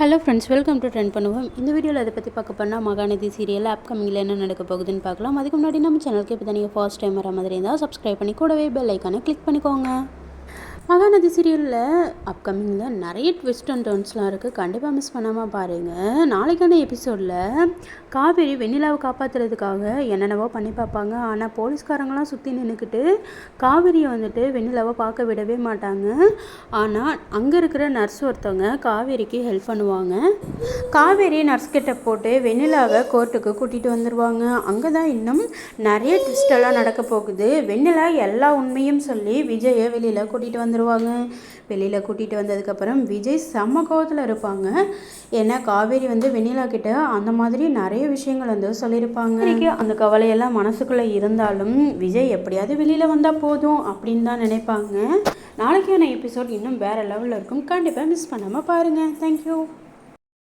Hello friends welcome to trend பண்ணுவோம் இந்த வீடியோவில் அதை பற்றி பார்க்க போனால் மகாநதி சீரியல் அப்கமிங்கில் என்ன நடக்க போகுதுன்னு பார்க்கலாம். அதுக்கு முன்னாடி நம்ம சேனலுக்கு இப்போ நீங்கள் ஃபர்ஸ்ட் டைம் வர மாதிரி இருந்தால் சப்ஸ்கிரைப் பண்ணி கூடவே பெல் ஐக்கானை கிளிக் பண்ணிக்கோங்க. மகாநதி சீரியலில் அப்கமிங்கில் நிறைய ட்விஸ்ட் அண்ட் டர்ன்ஸ்லாம் இருக்குது கண்டிப்பாக மிஸ் பண்ணாமல் பாருங்கள் நாளைக்கான எபிசோடில் காவேரி வெண்ணிலாவை காப்பாற்றுறதுக்காக என்னென்னவோ பண்ணி பார்ப்பாங்க. ஆனால் போலீஸ்காரங்களாம் சுற்றி நின்றுக்கிட்டு காவேரியை வந்துட்டு வெண்ணிலாவை பார்க்க விடவே மாட்டாங்க. ஆனால் அங்கே இருக்கிற நர்ஸ் ஒருத்தவங்க காவேரிக்கு ஹெல்ப் பண்ணுவாங்க. காவேரி நர்ஸ் கிட்ட போட்டு வெண்ணிலாவை கோர்ட்டுக்கு கூட்டிகிட்டு வந்துடுவாங்க அங்கே தான் இன்னும் நிறைய ட்விஸ்டெல்லாம் நடக்க போகுது. வெண்ணிலா எல்லா உண்மையும் சொல்லி விஜயை வெளியில் கூட்டிகிட்டு வந்துடுவாங்க வெளியில் கூட்டிகிட்டு வந்ததுக்கப்புறம் விஜய் செம்ம கோவத்தில் இருப்பாங்க. ஏன்னா காவேரி வந்து வெண்ணிலா கிட்ட அந்த மாதிரி நிறைய விஷயங்கள் வந்து சொல்லியிருப்பாங்க. அந்த கவலையெல்லாம் மனசுக்குள்ளே இருந்தாலும் விஜய் எப்படியாவது வெளியில் வந்தால் போதும் அப்படின்னு தான் நினைப்பாங்க. நாளைக்கான எபிசோட் இன்னும் வேறு லெவலில் இருக்கும். கண்டிப்பாக மிஸ் பண்ணாமல் பாருங்கள் தேங்க்யூ